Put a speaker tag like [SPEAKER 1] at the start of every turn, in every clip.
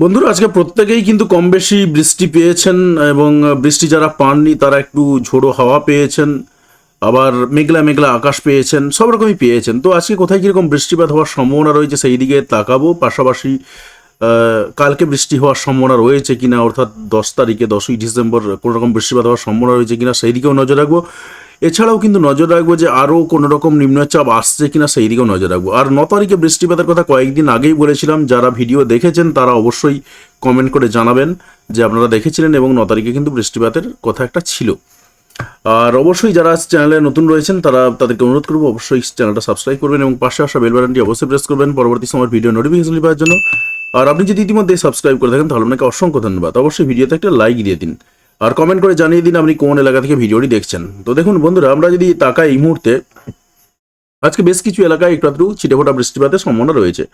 [SPEAKER 1] বন্ধুরা, আজকে প্রত্যেকেই কিন্তু কম বেশি বৃষ্টি পেয়েছেন এবং বৃষ্টি যারা পাননি, তারা একটু ঝোড়ো হাওয়া পেয়েছেন, আবার মেঘলা মেঘলা আকাশ পেয়েছেন, সব রকমই পেয়েছেন। তো আজকে কোথায় কীরকম বৃষ্টিপাত হওয়ার সম্ভাবনা রয়েছে সেই দিকে তাকাবো। পাশাপাশি কালকে বৃষ্টি হওয়ার সম্ভাবনা রয়েছে কিনা, অর্থাৎ দশ তারিখে দশই ডিসেম্বর কোনো রকম বৃষ্টিপাত হওয়ার সম্ভাবনা রয়েছে কিনা, সেই দিকেও নজর রাখব। এছাড়াও কিন্তু নজর রাখব যে আরও কোনো রকম নিম্নচাপ আসছে কিনা সেই দিকেও নজর রাখব। আর ন তারিখে বৃষ্টিপাতের কথা কয়েকদিন আগেই বলেছিলাম, যারা ভিডিও দেখেছেন তারা অবশ্যই কমেন্ট করে জানাবেন যে আপনারা দেখেছিলেন এবং ন তারিখে কিন্তু বৃষ্টিপাতের কথা একটা ছিল। আর অবশ্যই যারা চ্যানেলে নতুন রয়েছেন তারা তাদেরকে অনুরোধ করব অবশ্যই চ্যানেলটা সাবস্ক্রাইব করবেন এবং পাশে আসা বেল বাটনটি অবশ্যই প্রেস করবেন। পরবর্তী সময় ভিডিও নোটিফিকেশন পাওয়ার জন্য। আর আপনি যদি ইতিমধ্যে সাবস্ক্রাইব করে থাকেন তাহলে আপনাকে অসংখ্য ধন্যবাদ। অবশ্যই ভিডিওতে একটা লাইক দিয়ে দিন। আর কমেন্ট করে জানিয়ে দিন আপনি কোন এলাকা থেকে ভিডিওটি দেখছেন। তো দেখুন বন্ধুরা, আমরা যদি তাকাই এই মুহূর্তে, আজকে বেশ কিছু এলাকায় একটু ছিটেফোঁটা বৃষ্টিপাতের সম্ভাবনা রয়েছে।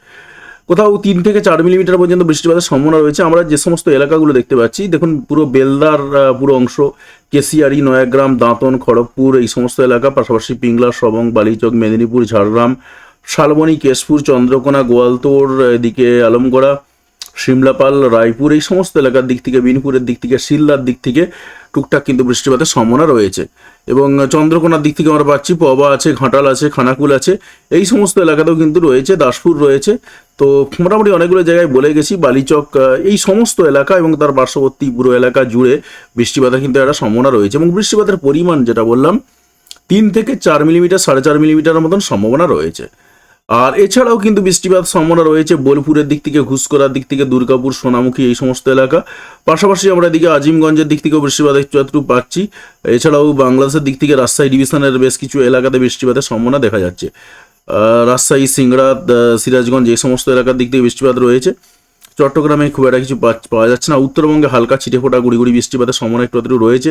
[SPEAKER 1] কোথাও তিন থেকে চার মিলিমিটার পর্যন্ত বৃষ্টিপাতের সম্ভাবনা রয়েছে। আমরা যে সমস্ত এলাকাগুলো দেখতে পাচ্ছি, দেখুন পুরো বেলদার পুরো অংশ, কেশিয়ারি, নয়াগ্রাম, দাঁতন, খড়গপুর, এই সমস্ত এলাকা, পাশাপাশি পিংলা, সবং, বালিচক, মেদিনীপুর, ঝাড়গ্রাম, শালবনী, কেশপুর, চন্দ্রকোনা, গোয়ালতোর, এদিকে আলমগড়া সিমলাপাল রায়পুর, এই সমস্ত এলাকার দিক থেকে, বিনপুরের দিক থেকে শিলদার দিক থেকে টুকটাক কিন্তু বৃষ্টিপাতের সম্ভাবনা রয়েছে। এবং চন্দ্রকোনার দিক থেকে আমরা পাচ্ছি পবা আছে, ঘাটাল আছে, খানাকুল আছে, এই সমস্ত এলাকাতেও কিন্তু রয়েছে, দাসপুর রয়েছে। তো মোটামুটি অনেকগুলো জায়গায় বলে গেছি, বালিচক এই সমস্ত এলাকা এবং তার পার্শ্ববর্তী পুরো এলাকা জুড়ে বৃষ্টিপাতের কিন্তু একটা সম্ভাবনা রয়েছে এবং বৃষ্টিপাতের পরিমাণ যেটা বললাম, তিন থেকে চার মিলিমিটার, সাড়ে চার মিলিমিটারের মতন সম্ভাবনা রয়েছে। আর এছাড়াও কিন্তু বৃষ্টিপাত সম্ভাবনা রয়েছে বোলপুরের দিক থেকে ঘুষকরার দিক থেকে, দুর্গাপুর, সোনামুখী এই সমস্ত এলাকা। পাশাপাশি আমরা এদিকে আজিমগঞ্জের দিক থেকেও বৃষ্টিপাত একটু পাচ্ছি। এছাড়াও বাংলাদেশের দিক থেকে রাজশাহী ডিভিশনের বেশ কিছু এলাকাতে বৃষ্টিপাতের সম্ভাবনা দেখা যাচ্ছে। রাজশাহী, সিংড়া সিরাজগঞ্জ এই সমস্ত এলাকার দিক থেকে বৃষ্টিপাত রয়েছে। চট্টগ্রামে খুব একটা কিছু পাওয়া যাচ্ছে না। উত্তরবঙ্গে হালকা ছিটেফোঁটা গুড়ি গুড়ি বৃষ্টিপাতের সম্ভাবনা একটু আধটু রয়েছে।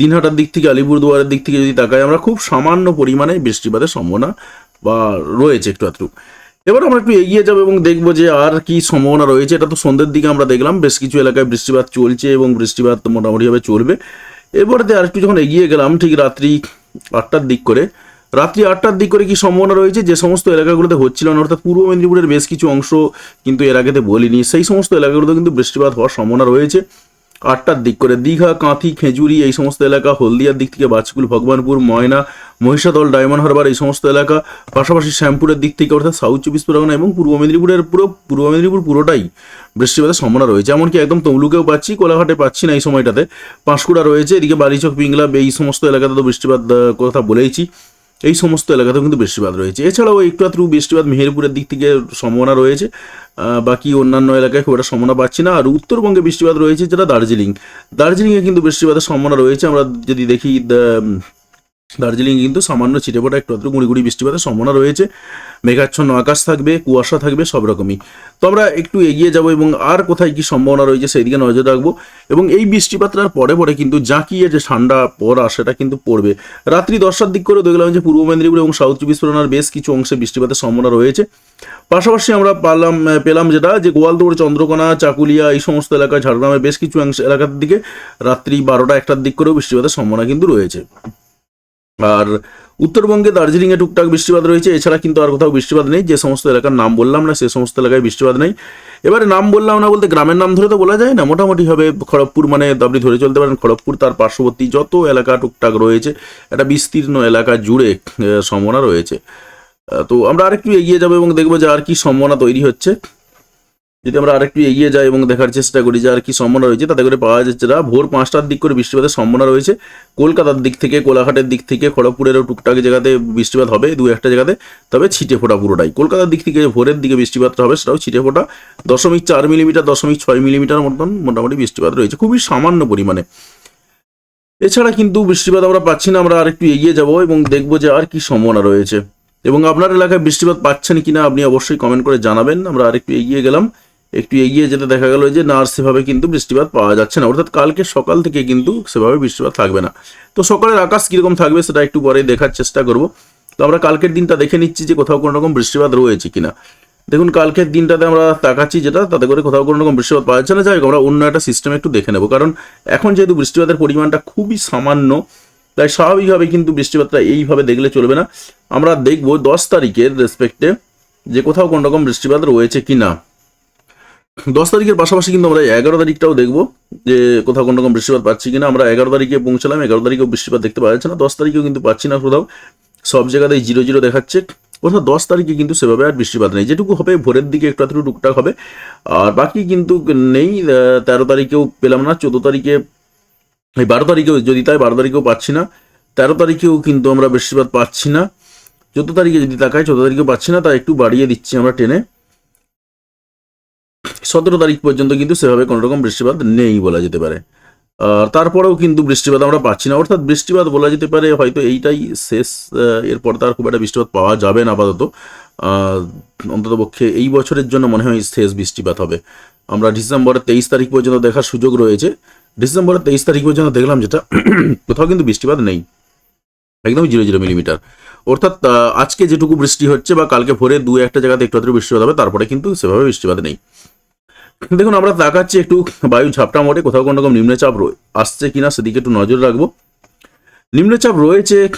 [SPEAKER 1] দিনহাটার দিক থেকে, আলিপুরদুয়ারের দিক থেকে যদি তাকাই, আমরা খুব সামান্য পরিমাণে বৃষ্টিপাতের সম্ভাবনা রয়েছে একটু আধটু। এবার আমরা একটু এগিয়ে যাব এবং দেখব যে আর কি সম্ভাবনা রয়েছে। এটা তো সন্ধ্যের দিকে আমরা দেখলাম, বেশ কিছু এলাকায় বৃষ্টিপাত চলছে এবং বৃষ্টিপাত মোটামুটিভাবে চলবে। এরপরে আর একটু যখন এগিয়ে গেলাম, ঠিক রাত্রি আটটার দিক করে, রাত্রি আটটার দিক করে কি সম্ভাবনা রয়েছে? যে সমস্ত এলাকাগুলোতে হচ্ছিল না, অর্থাৎ পূর্ব মেদিনীপুরের বেশ কিছু অংশ কিন্তু এর আগেতে বলিনি। সেই সমস্ত এলাকাগুলোতে কিন্তু বৃষ্টিপাত হওয়ার সম্ভাবনা রয়েছে। আটটার দিক করে দীঘা, কাঁথি, খেজুরি এই সমস্ত এলাকা, হলদিয়ার দিক থেকে বাজকুল ভগবানপুর, ময়না, মহিষাদল, ডায়মন্ড হারবার এই সমস্ত এলাকা, পাশাপাশি শ্যামপুরের দিক থেকে অর্থাৎ সাউথ চব্বিশ পরগনা এবং পূর্ব মেদিনীপুরের পুরো, পূর্ব মেদিনীপুর পুরোটাই বৃষ্টিপাতের সম্ভাবনা রয়েছে। এমনকি একদম তমলুকেও পাচ্ছি, কোলাঘাটে পাচ্ছি না এই সময়টাতে। পাঁশকুড়া রয়েছে, এদিকে বালিচক, পিংলা, এই সমস্ত এলাকাতে তো বৃষ্টিপাত কথা বলেইছি। এই সমস্ত এলাকাতেও কিন্তু বৃষ্টিপাত রয়েছে। এছাড়াও একটু আত্রু বৃষ্টিপাত মেহেরপুরের দিক থেকে সম্ভাবনা রয়েছে। বাকি অন্যান্য এলাকায় খুব একটা সম্ভাবনা পাচ্ছি না। আর উত্তরবঙ্গে বৃষ্টিপাত রয়েছে যেটা দার্জিলিং। দার্জিলিংয়ে কিন্তু বৃষ্টিপাতের সম্ভাবনা রয়েছে। আমরা যদি দেখি দার্জিলিং কিন্তু সামান্য ছিটেফোঁটা, একটু আধটু গুঁড়ি গুঁড়ি বৃষ্টিপাতের সম্ভাবনা রয়েছে। মেঘাচ্ছন্ন আকাশ থাকবে, কুয়াশা থাকবে, সব রকমই। তো আমরা একটু এগিয়ে যাব এবং আর কোথায় কি সম্ভাবনা রয়েছে সেই দিকে নজর রাখব। এবং এই বৃষ্টিপাতটার পরে পরে কিন্তু জাঁকিয়ে যে ঠান্ডা পড়া, সেটা কিন্তু পড়বে। রাত্রি দশটার দিক করে দেখলাম যে পূর্ব মেদিনীপুর এবং সাউথ চব্বিশ পরগনার বেশ কিছু অংশে বৃষ্টিপাতের সম্ভাবনা রয়েছে। পাশাপাশি আমরা পারলাম পেলাম যেটা, যে গোয়ালদৌড় চন্দ্রকোনা, চাকুলিয়া, এই সমস্ত এলাকা ঝাড়গ্রামের বেশ কিছু অংশ এলাকার দিকে রাত্রি বারোটা একটার দিক করেও বৃষ্টিপাতের সম্ভাবনা কিন্তু রয়েছে। আর উত্তরবঙ্গে দার্জিলিংয়ে টুকটাক বৃষ্টিপাত রয়েছে, এছাড়া কিন্তু আর কোথাও বৃষ্টিপাত নেই, যে সমস্ত এলাকার নাম বললাম না, সে সমস্ত এলাকায় বৃষ্টিপাত নেই। এবারে নাম বললাম না বলতে গ্রামের নাম ধরে তো বলা যায় না, মোটামুটি হবে খড়গপুর মানে আপনি ধরে চলতে পারেন, খড়গপুর তার পার্শ্ববর্তী যত এলাকা টুকটাক রয়েছে, একটা বিস্তীর্ণ এলাকা জুড়ে সম্ভাবনা রয়েছে। তো আমরা আরেকটু এগিয়ে যাব এবং দেখব যে আর কি সম্ভাবনা তৈরি হচ্ছে। যদি আমরা আরেকটু এগিয়ে যাই এবং দেখার চেষ্টা করি যে আর কি সম্ভাবনা রয়েছে, তাতে করে পাওয়া যাচ্ছে না। ভোর পাঁচটার দিক করে বৃষ্টিপাতের সম্ভাবনা রয়েছে। কলকাতার দিক থেকে, কোলাঘাটের দিক থেকে, খড়গপুরেরও টুকটাক জায়গাতে বৃষ্টিপাত হবে, দু একটা জায়গাতে। তবে ছিটে ফোটা পুরোটাই। কলকাতার দিক থেকে ভোরের দিকে বৃষ্টিপাতটা হবে, সেটাও ছিটে ফোটা। দশমিক চার মিলিমিটার, দশমিক ছয় মিলিমিটার মতন মোটামুটি বৃষ্টিপাত রয়েছে। খুবই সামান্য পরিমাণে। এছাড়া কিন্তু বৃষ্টিপাত আমরা পাচ্ছি না, আমরা আরেকটু এগিয়ে যাব এবং দেখব যে আর কি সম্ভাবনা রয়েছে। এবং আপনার এলাকায় বৃষ্টিপাত পাচ্ছেন কিনা, আপনি অবশ্যই কমেন্ট করে জানাবেন। আমরা আরেকটু এগিয়ে গেলাম। একটু এগিয়ে যেতে দেখা গেল যে না আর সেভাবে কিন্তু বৃষ্টিপাত পাওয়া যাচ্ছে না। অর্থাৎ কালকে সকাল থেকে কিন্তু সেভাবে বৃষ্টিপাত থাকবে না। তো সকালের আকাশ কীরকম থাকবে সেটা একটু পরে দেখার চেষ্টা করব। তো আমরা কালকের দিনটা দেখে নিচ্ছি যে কোথাও কোনো রকম বৃষ্টিপাত রয়েছে কিনা। দেখুন, কালকের দিনটাতে আমরা তাকাচ্ছি যেটা, তাতে করে কোথাও কোনো রকম বৃষ্টিপাত পাওয়া যাচ্ছে না। যাই আমরা অন্য একটা সিস্টেম একটু দেখে নেব। কারণ এখন যেহেতু বৃষ্টিপাতের পরিমাণটা খুবই সামান্য, তাই স্বাভাবিকভাবে কিন্তু বৃষ্টিপাতটা এইভাবে দেখলে চলবে না। আমরা দেখব দশ তারিখের রেসপেক্টে যে কোথাও কোনো রকম বৃষ্টিপাত রয়েছে কি না দশ তারিখের পাশাপাশি কিন্তু আমরা এগারো তারিখটাও দেখব যে কোথাও কোনো রকম বৃষ্টিপাত পাচ্ছি কিনা। আমরা এগারো তারিখে পৌঁছলাম, এগারো তারিখেও বৃষ্টিপাত দেখতে পাওয়া যাচ্ছে না। দশ তারিখেও কিন্তু পাচ্ছি না কোথাও। সব জায়গাতেই জিরো জিরো দেখাচ্ছে। অর্থাৎ দশ তারিখে কিন্তু সেভাবে আর বৃষ্টিপাত নেই। যেটুকু হবে, ভোরের দিকে একটু আধটু টুকটাক হবে। আর বাকি কিন্তু নেই তেরো তারিখেও পেলাম না, চোদ্দ তারিখে, এই বারো তারিখেও যদি তাই, বারো তারিখেও পাচ্ছি না। তেরো তারিখেও কিন্তু আমরা বৃষ্টিপাত পাচ্ছি না। চোদ্দ তারিখে যদি তাকাই, চোদ্দ তারিখেও পাচ্ছি না তা একটু বাড়িয়ে দিচ্ছি আমরা টেনে সতেরো তারিখ পর্যন্ত কিন্তু সেভাবে কোনো রকম বৃষ্টিপাত নেই বলা যেতে পারে। আর তারপরেও কিন্তু বৃষ্টিপাত আমরা পাচ্ছি না। অর্থাৎ বৃষ্টিপাত বলা যেতে পারে হয়তো এইটাই শেষ এরপর তার খুব একটা বৃষ্টিপাত পাওয়া যাবে না আপাতত। অন্তত পক্ষে এই বছরের জন্য মনে হয় শেষ বৃষ্টিপাত হবে। আমরা ডিসেম্বরের তেইশ তারিখ পর্যন্ত দেখার সুযোগ রয়েছে। ডিসেম্বরের তেইশ তারিখ পর্যন্ত দেখলাম যেটা, কোথাও কিন্তু বৃষ্টিপাত নেই। একদম জিরো জিরো মিলিমিটার। অর্থাৎ আজকে যেটুকু বৃষ্টি হচ্ছে বা কালকে ভোরে দু একটা জায়গাতে একটু বৃষ্টিপাত হবে, তারপরে কিন্তু সেভাবে বৃষ্টিপাত নেই। দেখুন, আমরা তাকাচ্ছি একটু বায়ু ঝাপটা মোটে, কোথাও কোনো রকম নিম্নচাপ রয়ে- আসছে কিনা সেদিকে একটু নজর রাখব। নিম্নচাপ রয়েছে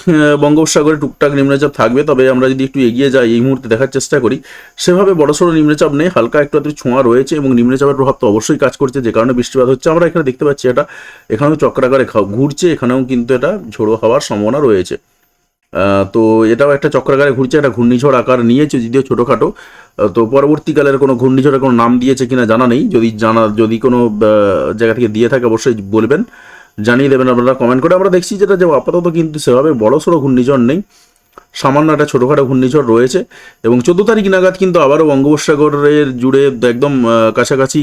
[SPEAKER 1] বঙ্গোপসাগরে টুকটাক নিম্নচাপ থাকবে, তবে আমরা যদি একটু এগিয়ে যাই, এই মুহূর্তে দেখার চেষ্টা করি। সেভাবে বড়সড় নিম্নচাপ নেই, হালকা একটু একটু ছোঁয়া রয়েছে এবং নিম্নচাপের প্রভাব তো অবশ্যই কাজ করছে, যে কারণে বৃষ্টিপাত হচ্ছে। আমরা এখানে দেখতে পাচ্ছি এটা, এখানেও চক্রাকারে ঘুরছে, এখানেও কিন্তু এটা ঝোড়ো হওয়ার সম্ভাবনা রয়েছে। তো এটাও একটা চক্রাকারে ঘুরছে, একটা ঘূর্ণিঝড় আকার নিয়েছে যদিও ছোটোখাটো। তো পরবর্তীকালের কোনো ঘূর্ণিঝড়ের কোনো নাম দিয়েছে কিনা জানা নেই। যদি জানা, যদি কোনো জায়গা থেকে দিয়ে থাকে, অবশ্যই বলবেন। জানিয়ে দেবেন আপনারা, কমেন্ট করে। আমরা দেখছি যেটা যে আপাতত কিন্তু সেভাবে বড়সড় ঘূর্ণিঝড় নেই। সামান্য একটা ছোটোখাটো ঘূর্ণিঝড় রয়েছে এবং চোদ্দ তারিখ নাগাদ কিন্তু আবারও বঙ্গোপসাগরের জুড়ে একদম কাছাকাছি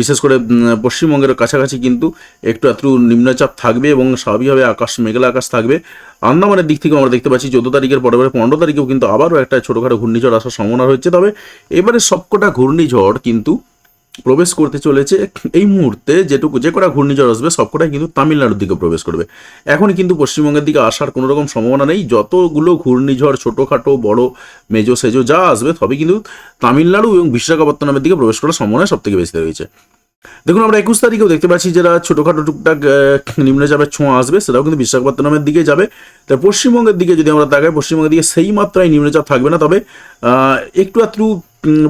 [SPEAKER 1] বিশেষ করে পশ্চিমবঙ্গের কাছাকাছি কিন্তু একটু একটু নিম্নচাপ থাকবে এবং স্বাভাবিকভাবে আকাশ, মেঘলা আকাশ থাকবে। আন্দামানের দিক থেকে আমরা দেখতে পাচ্ছি চোদ্দ তারিখের পরে পনেরো তারিখেও কিন্তু আবারও একটা ছোটোখাটো ঘূর্ণিঝড় আসার সম্ভাবনা রয়েছে। তবে এবারে সবকটা ঘূর্ণিঝড় কিন্তু প্রবেশ করতে চলেছে এই মুহূর্তে যেটুকু যে কটা ঘূর্ণিঝড় আসবে সবকটাই কিন্তু তামিলনাড়ুর দিকে প্রবেশ করবে। এখন কিন্তু পশ্চিমবঙ্গের দিকে আসার কোনো রকম সম্ভাবনা নেই। যতগুলো ঘূর্ণিঝড় ছোটোখাটো বড় মেজো সেজো যা আসবে সবই কিন্তু তামিলনাড়ু এবং বিশাখাপত্তনমের দিকে প্রবেশ করার সম্ভাবনা সব থেকে বেশি রয়েছে। দেখুন আমরা একুশ তারিখেও দেখতে পাচ্ছি যারা ছোটোখাটো টুকটাক নিম্নচাপের ছোঁয়া আসবে সেটাও কিন্তু বিশাখাপত্তনমের দিকে যাবে। তাই পশ্চিমবঙ্গের দিকে যদি আমরা তাকাই পশ্চিমবঙ্গের দিকে সেই মাত্রায় নিম্নচাপ থাকবে না। তবে একটু উম,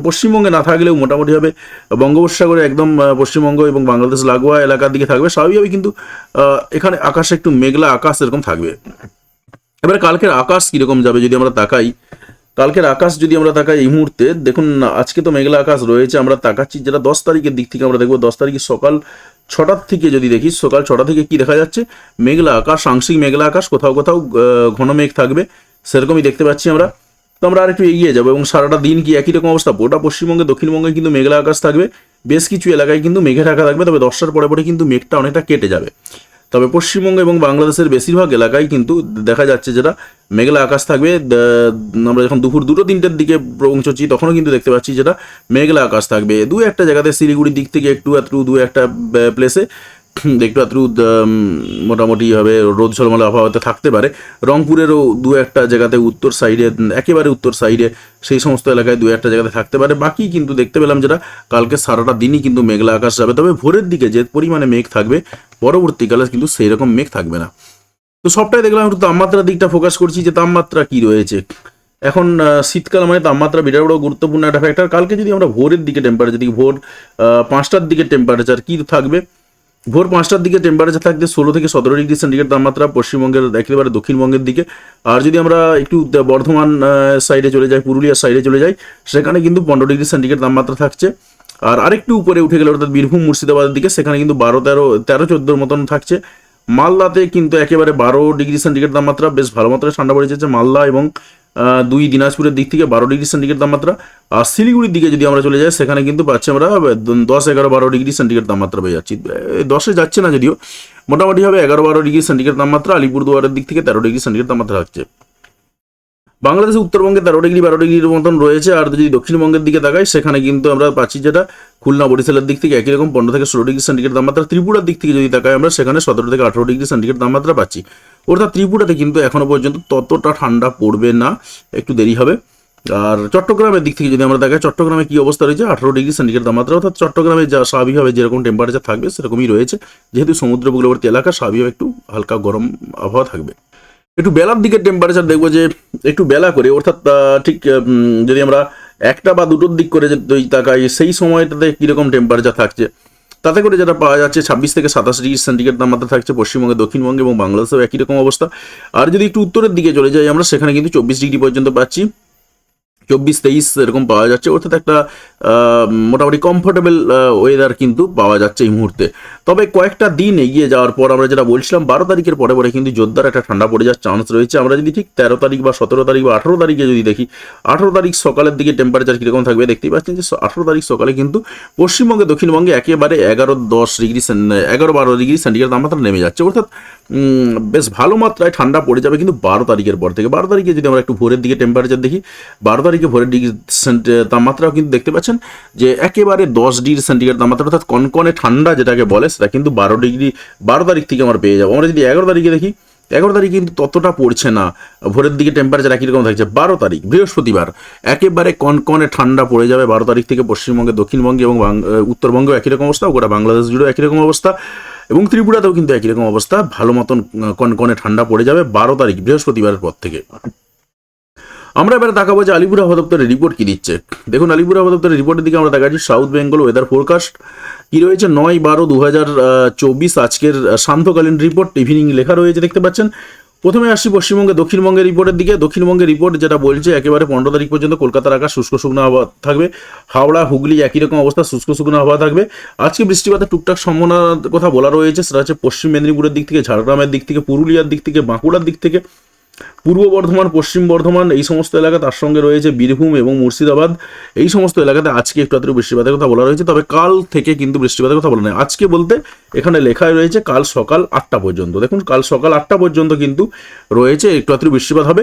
[SPEAKER 1] পশ্চিমবঙ্গে না থাকলেও মোটামুটিভাবে বঙ্গোপসাগরে একদম পশ্চিমবঙ্গ এবং বাংলাদেশ লাগোয়া এলাকার দিকে থাকবে। স্বাভাবিকভাবে কিন্তু এখানে আকাশে একটু মেঘলা আকাশ এরকম থাকবে। এবারে কালকের আকাশ কীরকম যাবে যদি আমরা তাকাই? কালকের আকাশ যদি আমরা তাকাই এই মুহূর্তে, দেখুন, আজকে তো মেঘলা আকাশ রয়েছে, আমরা তাকাচ্ছি যেটা দশ তারিখের দিক থেকে আমরা দেখব। দশ তারিখে সকাল ছটার থেকে যদি দেখি, সকাল ছটা থেকে কি দেখা যাচ্ছে? মেঘলা আকাশ, আংশিক মেঘলা আকাশ, কোথাও কোথাও ঘন মেঘ থাকবে। সেরকমই দেখতে পাচ্ছি আমরা। তো আমরা আর একটু এগিয়ে যাব এবং সারাটা দিন কি একই রকম অবস্থা? গোটা পশ্চিমবঙ্গে, দক্ষিণবঙ্গে কিন্তু মেঘলা আকাশ থাকবে। বেশ কিছু এলাকায় কিন্তু মেঘে ঢাকা থাকবে, তবে দশটার পরে পরে কিন্তু মেঘটা অনেকটা কেটে যাবে। তবে পশ্চিমবঙ্গ এবং বাংলাদেশের বেশিরভাগ এলাকায় কিন্তু দেখা যাচ্ছে যেটা, মেঘলা আকাশ থাকবে। আমরা যখন দুপুর দুটো তিনটের দিকে পৌঁছচ্ছি, তখনও কিন্তু দেখতে পাচ্ছি যেটা, মেঘলা আকাশ থাকবে। দু একটা জায়গাতে শিলিগুড়ির দিক থেকে একটু একটু দু একটা প্লেসে একটু মোটামুটি হবে রোদ ঝলমলে আবহাওয়াতে থাকতে পারে। রংপুরেরও দু একটা জায়গাতে উত্তর সাইডে, একেবারে উত্তর সাইডে সেই সমস্ত এলাকায় দু একটা জায়গাতে থাকতে পারে। বাকি কিন্তু দেখতে পেলাম যেটা, কালকে সারাটা দিনই কিন্তু মেঘলা আকাশ যাবে। তবে ভোরের দিকে যে পরিমাণে মেঘ থাকবে, পরবর্তীকালে কিন্তু সেই রকম মেঘ থাকবে না। তো সবটাই দেখলাম, একটু তাপমাত্রার দিকটা ফোকাস করছি যে তাপমাত্রা কি রয়েছে। এখন শীতকাল মানে তাপমাত্রা বিরাট বড় গুরুত্বপূর্ণ একটা ফ্যাক্টর কালকে যদি আমরা ভোরের দিকে টেম্পারেচার দিকে ভোর পাঁচটার দিকে টেম্পারেচার কী থাকবে ভোর পাঁচটার দিকে টেম্পারেচার থাকবে ষোলো থেকে সতেরো ডিগ্রি সেন্টিগ্রেড তাপমাত্রা, পশ্চিমবঙ্গের একেবারে দক্ষিণবঙ্গের দিকে। আর যদি আমরা একটু বর্ধমান সাইডে চলে যাই পুরুলিয়ার সাইডে চলে যাই, সেখানে কিন্তু পনেরো ডিগ্রি সেন্টিগ্রেড তাপমাত্রা থাকছে। আর আরেকটু উপরে উঠে গেলে অর্থাৎ বীরভূম, মুর্শিদাবাদের দিকে, সেখানে কিন্তু বারো তেরো তেরো চোদ্দোর মতন থাকছে। মালদাতে কিন্তু একেবারে বারো ডিগ্রি সেন্টিগ্রেড তাপমাত্রা, বেশ ভালো মাত্রায় ঠান্ডা পড়ে যাচ্ছে মালদা এবং দুই দিনাজপুরের দিক থেকে বারো ডিগ্রি সেন্টিগ্রেড তাপমাত্রা। আর শিলিগুড়ির দিকে যদি আমরা চলে যাই, সেখানে কিন্তু পাচ্ছি আমরা দশ এগারো বারো ডিগ্রি সেন্টিগ্রেড তাপমাত্রা পেয়ে যাচ্ছি। দশে যাচ্ছে না যদিও মোটামুটি হবে এগারো বারো ডিগ্রি সেন্টিগ্রেড তাপমাত্রা, আলিপুরদুয়ারের দিক থেকে তেরো ডিগ্রি সেন্টিগ্রেড তাপমাত্রা থাকছে বাংলাদেশে উত্তরবঙ্গে তেরো ডিগ্রি বারো ডিগ্রির মতন রয়েছে। আর যদি দক্ষিণবঙ্গের দিকে তাকাই, সেখানে কিন্তু আমরা পাচ্ছি যেটা খুলনা বরিশালের দিক থেকে একই রকম পনেরো থেকে ষোলো ডিগ্রি সেন্টিগ্রেড তাপমাত্রা। ত্রিপুরার দিক থেকে যদি তাকাই আমরা, সেখানে সতেরো থেকে আঠেরো ডিগ্রি সেন্টিগ্রেড তাপমাত্রা পাচ্ছি। অর্থাৎ ত্রিপুরাতে কিন্তু এখনও পর্যন্ত ততটা ঠান্ডা পড়বে না। একটু দেরি হবে। আর চট্টগ্রামের দিক থেকে যদি আমরা দেখাই চট্টগ্রামে কি অবস্থা রয়েছে? আঠারো ডিগ্রি সেন্টিগ্রেড তাপমাত্রা। অর্থাৎ চট্টগ্রামে যা স্বাভাবিকভাবে যেরকম টেম্পারেচার থাকবে, সেরকমই রয়েছে। যেহেতু সমুদ্র উপকূলবর্তী এলাকা, স্বাভাবিকভাবে একটু হালকা গরম আবহাওয়া থাকবে। একটু বেলার দিকে টেম্পারেচার দেখব যে একটু বেলা করে, অর্থাৎ ঠিক যদি আমরা একটা বা দুটোর দিক করে যদি তাকাই, সেই সময়টাতে কীরকম টেম্পারেচার থাকছে? তাতে করে যেটা পাওয়া যাচ্ছে, ছাব্বিশ থেকে সাতাশ ডিগ্রি সেন্টিগ্রেড তাপমাত্রা থাকছে পশ্চিমবঙ্গে, দক্ষিণবঙ্গে এবং বাংলাদেশেও একই রকম অবস্থা। আর যদি একটু উত্তরের দিকে চলে যাই, আমরা সেখানে কিন্তু চব্বিশ ডিগ্রি পর্যন্ত পাচ্ছি। চব্বিশ, তেইশ এরকম পাওয়া যাচ্ছে, অর্থাৎ একটা মোটামুটি কমফোর্টেবল ওয়েদার কিন্তু পাওয়া যাচ্ছে এই মুহূর্তে। তবে কয়েকটা দিন এগিয়ে যাওয়ার পর আমরা যেটা বলছিলাম, বারো তারিখের পরে পরে কিন্তু জোরদার একটা ঠান্ডা পড়ে যাওয়ার চান্স রয়েছে। আমরা যদি ঠিক তেরো তারিখ বা সতেরো তারিখ বা আঠেরো তারিখে যদি দেখি, আঠেরো তারিখ সকালের দিকে টেম্পারেচার কীরকম থাকবে দেখতেই পাচ্ছেন যে আঠেরো তারিখ সকালে কিন্তু পশ্চিমবঙ্গে, দক্ষিণবঙ্গে একেবারে এগারো দশ ডিগ্রি এগারো বারো ডিগ্রি সেন্টিগ্রেড তাপমাত্রা নেমে যাচ্ছে। অর্থাৎ বেশ ভালো মাত্রায় ঠান্ডা পড়ে যাবে কিন্তু বারো তারিখের পর থেকে। বারো তারিখে যদি আমরা একটু ভোরের দিকে টেম্পারেচার দেখি, বারো তারিখে ভোরের ডিগ্রি তাপমাত্রাও কিন্তু দেখতে পাচ্ছেন যে একেবারে দশ ডিগ্রি সেন্টিগ্রেড তাপমাত্রা, অর্থাৎ কনকনে ঠান্ডা যেটাকে বলে সেটা কিন্তু বারো ডিগ্রি, বারো তারিখ থেকে আমরা পেয়ে যাব। আমরা যদি এগারো তারিখে দেখি, এগারো তারিখ কিন্তু ততটা পড়ছে না। ভোরের দিকে টেম্পারেচার একই রকম থাকছে। বারো তারিখ, বৃহস্পতিবার, একেবারে কনকনে ঠান্ডা পড়ে যাবে বারো তারিখ থেকে পশ্চিমবঙ্গে, দক্ষিণবঙ্গে এবং উত্তরবঙ্গেও একই রকম অবস্থা, গোটা বাংলাদেশ জুড়েও একই রকম অবস্থা এবং ত্রিপুরাতেও কিন্তু একই রকম অবস্থা। ভালো মতন কনকনে ঠান্ডা পড়ে যাবে বারো তারিখ, বৃহস্পতিবারের পর থেকে। আমরা এবারে দেখাবো যে আলিপুর আবহাওয়া দপ্তরের রিপোর্ট কি দিচ্ছে। দেখুন আলিপুর আবহাওয়া দপ্তরের রিপোর্টের দিকে আমরা দেখাচ্ছি সাউথ বেঙ্গল ওয়েদার ফোরকাস্ট কি রয়েছে? নয় বারো দু চব্বিশ আজকের সান্ধ্যকালীন রিপোর্ট ইভিনিং লেখা রয়েছে, দেখতে পাচ্ছেন। প্রথমে আসছি পশ্চিমবঙ্গে, দক্ষিণবঙ্গের রিপোর্টের দিকে। দক্ষিণবঙ্গের রিপোর্ট যেটা বলছে, একেবারে পনেরো তারিখ পর্যন্ত কলকাতার আকাশ শুষ্ক শুকনো আবহাওয়া থাকবে। হাওড়া, হুগলি একই রকম অবস্থা, শুষ্ক শুকনো আবহাওয়া থাকবে। আজকে বৃষ্টিপাতের টুকটাক সম্ভাবনার কথা বলা রয়েছে, সেটা হচ্ছে পশ্চিম মেদিনীপুরের দিক থেকে, ঝাড়গ্রামের দিক থেকে, পুরুলিয়ার দিক থেকে, বাঁকুড়ার দিক থেকে। পূর্ব বর্ধমান, পশ্চিম বর্ধমান, এই সমস্ত এলাকা তার সঙ্গে রয়েছে বীরভূম এবং মুর্শিদাবাদ। এই সমস্ত এলাকাতে আজকে একটু আত্র বৃষ্টিপাতের কথা বলা রয়েছে, তবে কাল থেকে কিন্তু বৃষ্টিপাতের কথা বলা নেই। আজকে বলতে এখানে লেখায় রয়েছে, কাল সকাল আটটা পর্যন্ত। দেখুন, কাল সকাল আটটা পর্যন্ত কিন্তু রয়েছে, একটু আত্র বৃষ্টিপাত হবে।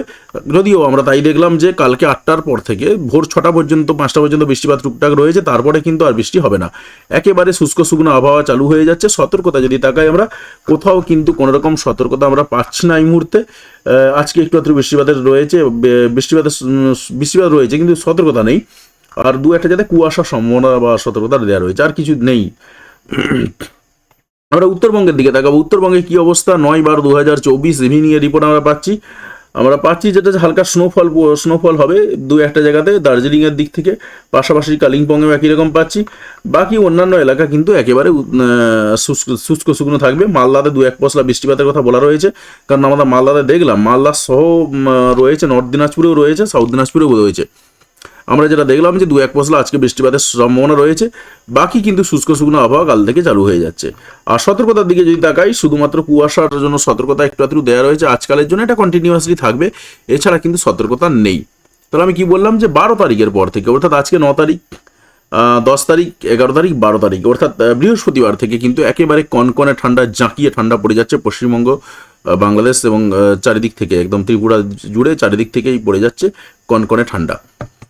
[SPEAKER 1] যদিও আমরা তাই দেখলাম যে কালকে আটটার পর থেকে ভোর ছটা পর্যন্ত, পাঁচটা পর্যন্ত বৃষ্টিপাত টুকটাক রয়েছে, তারপরে কিন্তু আর বৃষ্টি হবে না। একেবারে শুষ্ক শুকনো আবহাওয়া চালু হয়ে যাচ্ছে। সতর্কতা যদি তাকাই আমরা, কোথাও কিন্তু কোনোরকম সতর্কতা আমরা পাচ্ছি না এই মুহূর্তে। আজকে একটু আত্র বৃষ্টিপাতের রয়েছে বৃষ্টিপাতের বৃষ্টিপাত রয়েছে, কিন্তু সতর্কতা নেই। আর দু একটা যাতে কুয়াশা সম্ভাবনা বা সতর্কতা দেওয়া রয়েছে, আর কিছু নেই। আমরা উত্তরবঙ্গের দিকে তাকাবো। উত্তরবঙ্গে কি অবস্থা? নয় বারো দু হাজার চব্বিশ ইভিনিং এর রিপোর্ট আমরা পাচ্ছি। আমরা পাচ্ছি যেটা হালকা স্নোফল স্নোফল হবে দু একটা জায়গাতে দার্জিলিংয়ের দিক থেকে, পাশাপাশি কালিম্পংয়েও একই রকম পাচ্ছি। বাকি অন্যান্য এলাকা কিন্তু একেবারে শুষ্ক শুকনো থাকবে। মালদাতে দু এক পশলা বৃষ্টিপাতের কথা বলা রয়েছে। কারণ আমরা মালদাতে দেখলাম, মালদা সহ রয়েছে, নর্থ দিনাজপুরেও রয়েছে সাউথ দিনাজপুরেও রয়েছে। আমরা যেটা দেখলাম যে দু এক পশলা আজকে বৃষ্টিপাতের সম্ভাবনা রয়েছে, বাকি কিন্তু শুষ্ক শুকনো আবহাওয়া কাল থেকে চালু হয়ে যাচ্ছে। আর সতর্কতার দিকে যদি তাকাই, শুধুমাত্র কুয়াশার জন্য সতর্কতা একটু আত্রু দেওয়া রয়েছে, আজকালের জন্য এটা কন্টিনিউয়াসলি থাকবে, এছাড়া কিন্তু সতর্কতা নেই। তাহলে আমি কি বললাম যে বারো তারিখের পর থেকে, অর্থাৎ আজকে ন তারিখ দশ তারিখ, এগারো তারিখ, বারো তারিখ, অর্থাৎ বৃহস্পতিবার থেকে কিন্তু একেবারে কনকনে ঠান্ডা, জাঁকিয়ে ঠান্ডা পড়ে যাচ্ছে পশ্চিমবঙ্গ বাংলাদেশ এবং চারিদিক থেকে, একদম ত্রিপুরা জুড়ে চারিদিক থেকেই পড়ে যাচ্ছে কনকনে ঠান্ডা।